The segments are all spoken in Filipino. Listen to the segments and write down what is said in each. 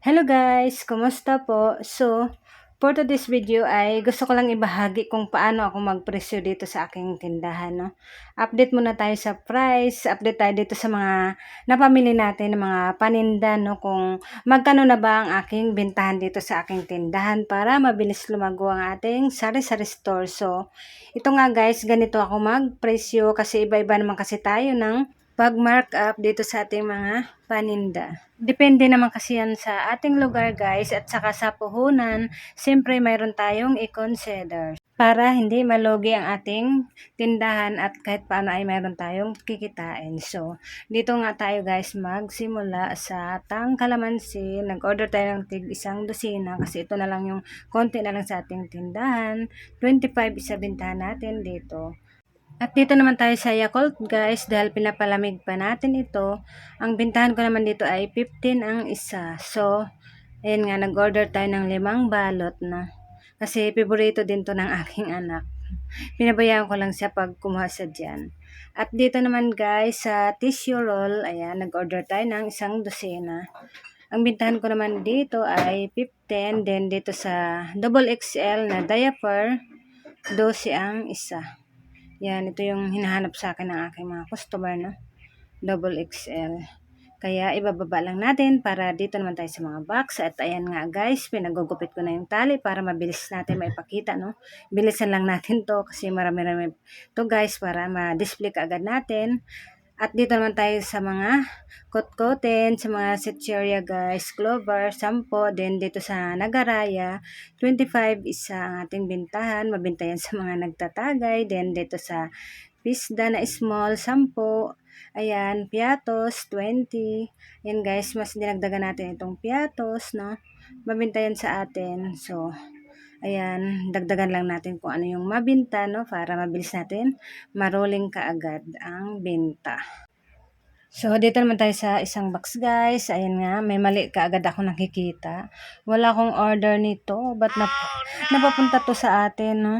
Hello guys! Kumusta po? So, for today's video ay gusto ko lang ibahagi kung paano ako magpresyo dito sa aking tindahan. No? Update muna tayo sa price, update tayo dito sa mga napamili natin ng mga paninda, no? kung magkano na ba ang aking bintahan dito sa aking tindahan para mabilis lumago ang ating sari-sari store. So, ito nga guys, ganito ako magpresyo kasi iba-iba naman kasi tayo ng pag-markup dito sa ating mga paninda. Depende naman kasi yan sa ating lugar guys at saka sa puhunan, siyempre mayroon tayong i-consider para hindi malugi ang ating tindahan at kahit paano ay mayroon tayong kikitain. So, dito nga tayo guys magsimula sa tang kalamansi. Nag-order tayo ng tig isang dosina kasi ito na lang yung konti na lang sa ating tindahan. 25 isa bintahan natin dito. At dito naman tayo sa Yakult guys dahil pinapalamig pa natin ito. Ang bintahan ko naman dito ay 15 ang isa. So, ayun nga, nag-order tayo ng limang balot na. Kasi piborito din to ng aking anak. Pinabayaan ko lang siya pag kumuha sa dyan. At dito naman guys sa tissue roll, ayan, nag-order tayo ng isang dosena. Ang bintahan ko naman dito ay 15. Then dito sa double XL na diaper, 12 ang isa. Yan, ito yung hinahanap sa akin ng aking mga customer, no? Double XL. Kaya ibababa lang natin para dito naman tayo sa mga box. At ayan nga guys, pinagugupit ko na yung tali para mabilis natin maipakita, no? Bilisan lang natin to kasi marami-rami to guys para ma-display kaagad natin. At dito naman tayo sa mga kotkoten, sa mga setcheria guys, clover, 10, then dito sa Nagaraya, 25 isa ang ating bintahan, mabinta yan sa mga nagtatagay, then dito sa Pisda na small, 10, ayan, piatos, 20, yan guys, mas dinagdagan natin itong piatos, no, mabinta yan sa atin, so, Ayan, dagdagan lang natin kung ano yung mabinta, no? Para mabilis natin maroling kaagad ang benta. So, dito naman tayo sa isang box, guys. Ayan nga, may mali kaagad ako nakikita. Wala akong order nito. Ba't nap napapunta to sa atin, no?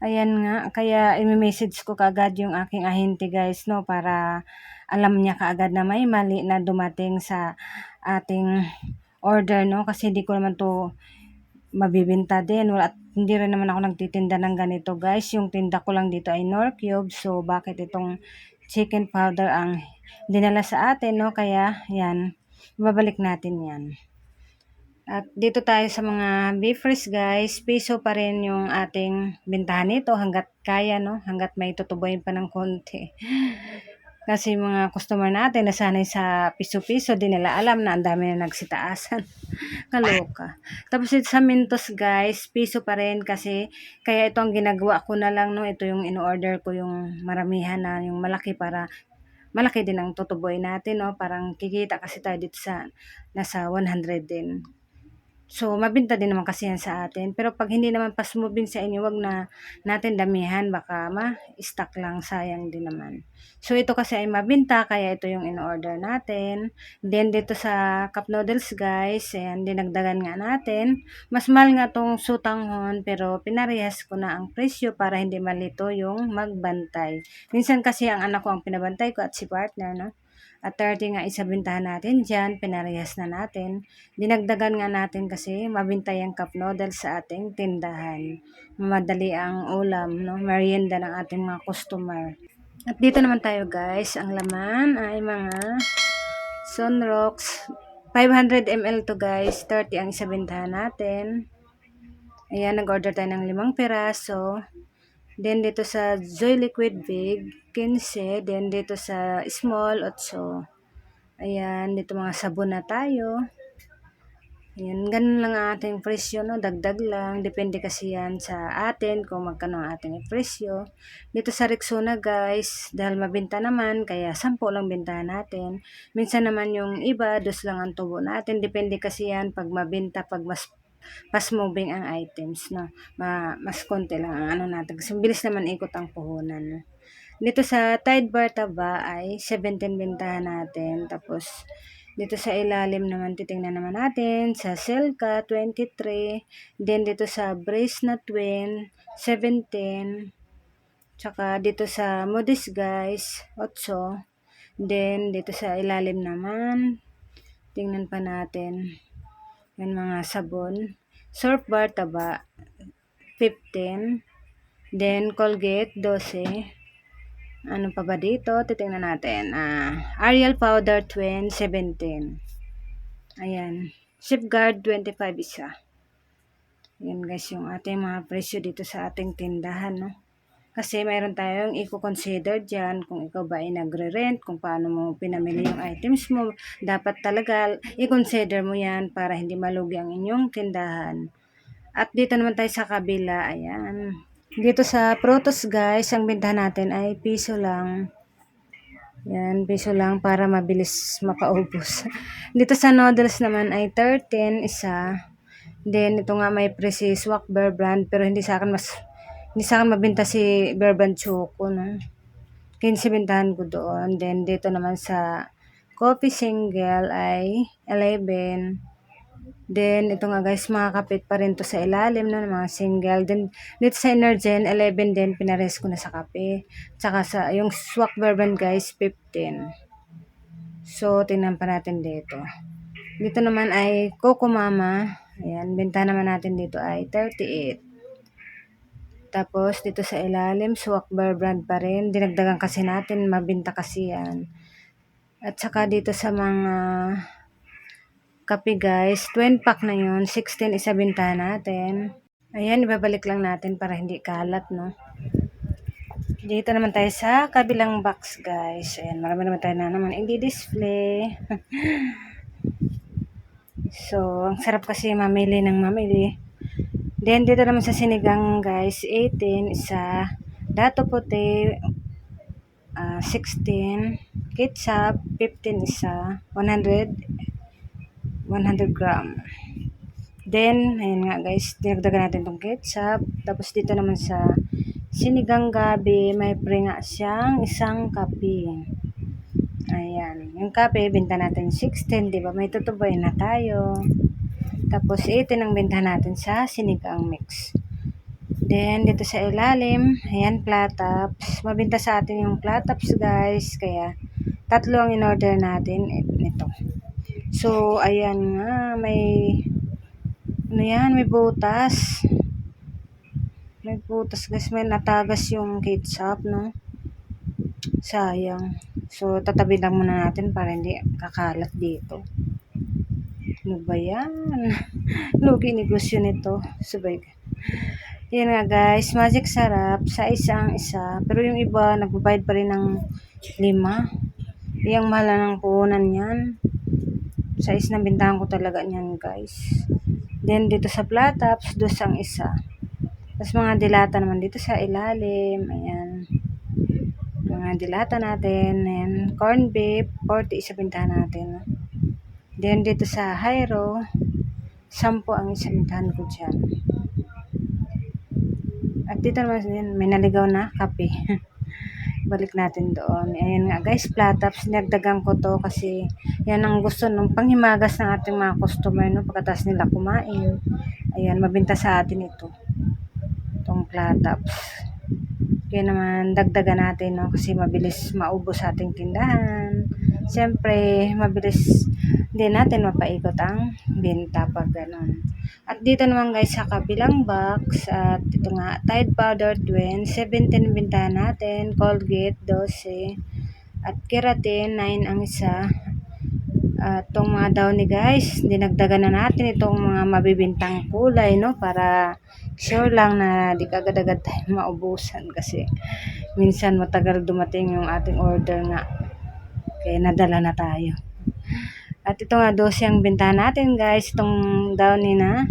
Ayan nga, kaya i-message ko kaagad yung aking ahente, guys, no? Para alam niya kaagad na may mali na dumating sa ating order, no? Kasi hindi ko naman to mabibenta din. Wala, hindi rin naman ako nagtitinda ng ganito guys. Yung tinda ko lang dito ay Nor Cube. So, bakit itong chicken powder ang dinala sa atin, no? Kaya, yan. Babalik natin yan. At dito tayo sa mga beef freeze guys, piso pa rin yung ating bintahan nito hanggat kaya no, hanggat may tutuboyin pa ng konti. Kasi mga customer natin nasanay sa piso-piso, di nila alam na ang dami na nagsitaasan. Kaloka. Tapos ito sa Mintos guys, piso pa rin kasi kaya ito ang ginagawa ko na lang no, ito yung in-order ko yung maramihan na yung malaki para malaki din ang tutuboy natin no, parang kikita kasi tayo dito sa nasa 100 din. So, mabinta din naman kasi yan sa atin. Pero pag hindi naman pas moving sa inyo, wag na natin damihan. Baka ma-stock lang, sayang din naman. So, ito kasi ay mabinta, kaya ito yung in-order natin. Then, dito sa cup noodles, guys, ayan, dinagdagan nga natin. Mas mahal nga tong sutanghon, pero pinarehas ko na ang presyo para hindi malito yung magbantay. Minsan kasi ang anak ko ang pinabantay ko at si partner, no? At 30 nga isabintahan natin dyan, pinarehas na natin. Dinagdagan nga natin kasi mabintay ang cup noodles sa ating tindahan. Madali ang ulam, no? merienda ng ating mga customer. At dito naman tayo guys, ang laman ay mga Sunrocks. 500 ml to guys, 30 ang isabintahan natin. Ayan, nag-order tayo ng limang peraso. Then dito sa Joy Liquid Big, 15. Then dito sa Small, 8. Ayan, dito mga sabon na tayo. Ayan, ganun lang ang ating presyo, no? Dagdag lang. Depende kasi yan sa atin kung magkano ang ating presyo. Dito sa Rexona, guys, dahil mabinta naman, kaya 10 lang bintahan natin. Minsan naman yung iba, dos lang ang tubo natin. Depende kasi yan pag mabinta, pag mas fast moving ang items no? Ma, mas konti lang ang ano natin. Kasi bilis naman ikot ang puhunan dito sa Tide Bar Taba ay 17 bintahan natin. Tapos dito sa ilalim naman titingnan naman natin. Sa Selka 23 then dito sa Brace na Twin 17 tsaka dito sa Modis guys 8 then dito sa ilalim naman tingnan pa natin Yan mga sabon. Surf bar taba 15. Then Colgate 12. Ano pa ba dito? Titingnan natin. Ah, Ariel powder twin 17. Ayan. Safeguard 25 isa. Yan guys yung ating mga presyo dito sa ating tindahan, no? Kasi mayroon tayong i-consider dyan kung ikaw ba ay nagre-rent, kung paano mo pinamili yung items mo. Dapat talaga i-consider mo yan para hindi malugi ang inyong tindahan. At dito naman tayo sa kabila, ayan. Dito sa Protos guys, ang bintahan natin ay piso lang. Yan, piso lang para mabilis makaubos. Dito sa noodles naman ay 13 isa. Then, ito nga may Precis Wak Bear Brand, pero hindi sa akin mas, hindi sa akin si Brand Choco, no? 15 bintahan ko doon. Then, dito naman sa coffee single ay 11. Then, ito nga guys, mga kapit pa rin to sa ilalim, no? ng Mga single. Then, dito sa Energen, 11 din, pinares ko na sa kape. Tsaka sa, yung Swak Brand guys, 15. So, tingnan pa natin dito. Dito naman ay Coco Mama. Ayan, benta naman natin dito ay 38. Tapos, dito sa ilalim, Swak Bear Brand pa rin. Dinagdagan kasi natin, mabinta kasi yan. At saka dito sa mga kape guys, 20 pack na yun. 16 isa binta natin. Ayan, ibabalik lang natin para hindi kalat, no? Dito naman tayo sa kabilang box, guys. Ayan, marami naman tayo na naman i-display. so, ang sarap kasi mamili ng mamili. Then, dito naman sa sinigang, guys, 18, isa. Dato puti, ah, 16. Ketchup, 15 isa. 100, 100 gram. Then, ayan nga guys, dinagdagan natin tong ketchup. Tapos dito naman sa sinigang gabi, may pre nga siyang isang kape. Ayan. Yung kape, binta natin 16, di ba? May tutubay na tayo. Tapos, 18 ang binta natin sa sinigang mix. Then, dito sa ilalim, ayan, platops. Mabinta sa atin yung platops, guys. Kaya, tatlo ang in-order natin. eh, Ito. So, ayan nga, may, ano yan, may butas. May butas, guys. May natagas yung ketchup, no? Sayang. So, tatabi lang muna natin para hindi kakalat dito. Ano ba yan? Lugi negosyo nito. Subay ka. Yan nga guys, magic sarap sa isang isa. Pero yung iba, nagbabayad pa rin ng lima. Yung mahal ng puhunan yan. Sa is na bintahan ko talaga niyan guys. Then dito sa platops, dos ang isa. Tapos mga dilata naman dito sa ilalim. Ayan. Mga dilata natin. Ayan. Corn beef, 40 isa bintahan natin. Then dito sa Hyro, 10 ang isa bintahan ko dyan. At dito naman din, may naligaw na kape. Balik natin doon. Ayan nga guys, platops. Nagdagan ko to kasi yan ang gusto ng panghimagas ng ating mga customer no, pagkatas nila kumain. Ayan, mabinta sa atin ito. Itong platops. Kaya naman dagdagan natin no, kasi mabilis maubos sa ating tindahan. Siyempre, mabilis din natin mapaikot ang benta pag ganun. At dito naman guys sa kabilang box at ito nga Tide Powder Twin 17 bintahan natin, Colgate 12 at Keratin 9 ang isa. At itong mga downy guys, dinagdagan na natin itong mga mabibintang kulay no para sure lang na di kagad-agad tayo maubusan kasi minsan matagal dumating yung ating order nga. Kaya nadala na tayo. At ito nga, 12 ang bintahan natin guys. Itong downy na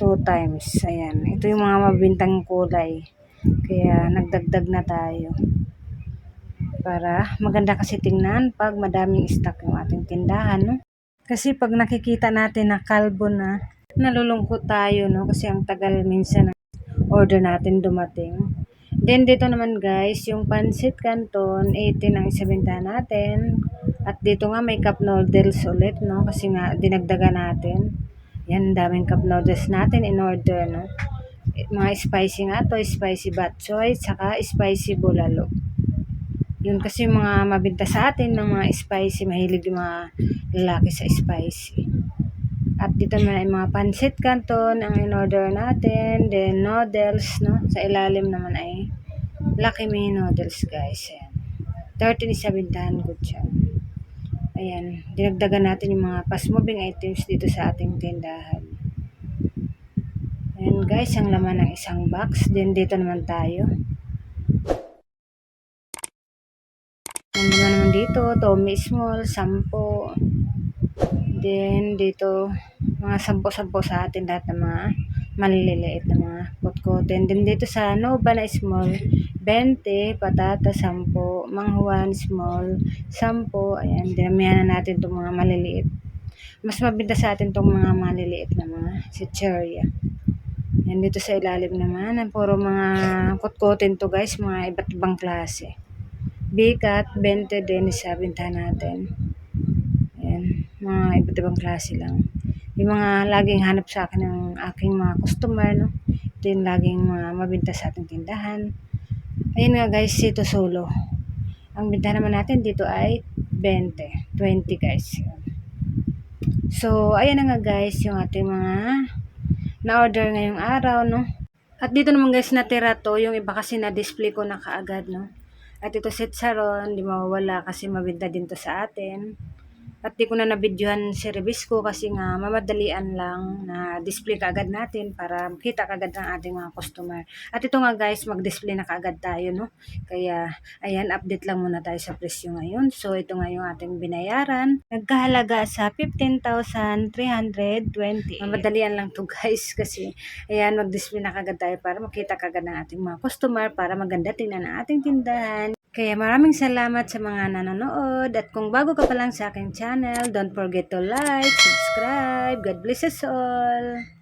2 times. Ayan. Ito yung mga mabintang kulay. Kaya nagdagdag na tayo. Para maganda kasi tingnan pag madaming stock yung ating tindahan. No? Kasi pag nakikita natin na kalbo na, nalulungkot tayo. No? Kasi ang tagal minsan ng order natin dumating. Then dito naman guys, yung pancit canton, 18 ang isabintahan natin. At dito nga may cup noodles ulit, no? Kasi nga dinagdagan natin. Yan, daming cup noodles natin in order, no? Eh, Mga spicy nga to, spicy bok choy, saka spicy bulalo. Yun kasi mga mabinta sa atin ng mga spicy, mahilig yung mga lalaki sa spicy. At dito naman ay mga pansit canton ang in-order natin. Then noodles, no? Sa ilalim naman ay Lucky Me noodles, guys. Ayan. 13 is sabintahan ko siya. Ayan. Dinagdagan natin yung mga fast-moving items dito sa ating tindahan. Ayan, guys. Ang laman ng isang box. Then dito naman tayo. Nandun naman dito, Tommy Small, 10. Then, dito, mga 10-10 sa atin lahat ng mga maliliit na mga kutkutin. Then, dito sa Nova na small, 20, patata, 10, manghuan, small, 10. Ayan, dinamihan na natin itong mga maliliit. Mas mabinta sa atin itong mga maliliit na mga chicheria. Yan dito sa ilalim naman, ang puro mga kutkutin to guys, mga iba't ibang klase. Bikat, 20 din sa bintahan natin. Mga iba't ibang klase lang. Yung mga laging hanap sa akin ng aking mga customer, no? Ito yung laging mga mabinta sa ating tindahan. Ayun nga guys, ito solo. Ang bintahan naman natin dito ay 20. 20 guys. So, ayan nga guys, yung ating mga na-order ngayong araw, no? At dito naman guys, natira to, yung iba kasi na-display ko na kaagad, no? At ito set saron, di mawawala kasi mabinta din to sa atin. At di ko na nabidyohan si Rebisco kasi nga mamadalian lang na display kaagad natin para makita kaagad ng ating mga customer. At ito nga guys, mag-display na kaagad tayo, no? Kaya, ayan, update lang muna tayo sa presyo ngayon. So, ito nga yung ating binayaran. Nagkahalaga sa 15,320. Mamadalian lang to guys kasi, ayan, mag-display na kaagad tayo para makita kaagad ng ating mga customer para maganda tingnan ang ating tindahan. Kaya maraming salamat sa mga nanonood at kung bago ka pa lang sa aking channel, don't forget to like, subscribe. God bless us all.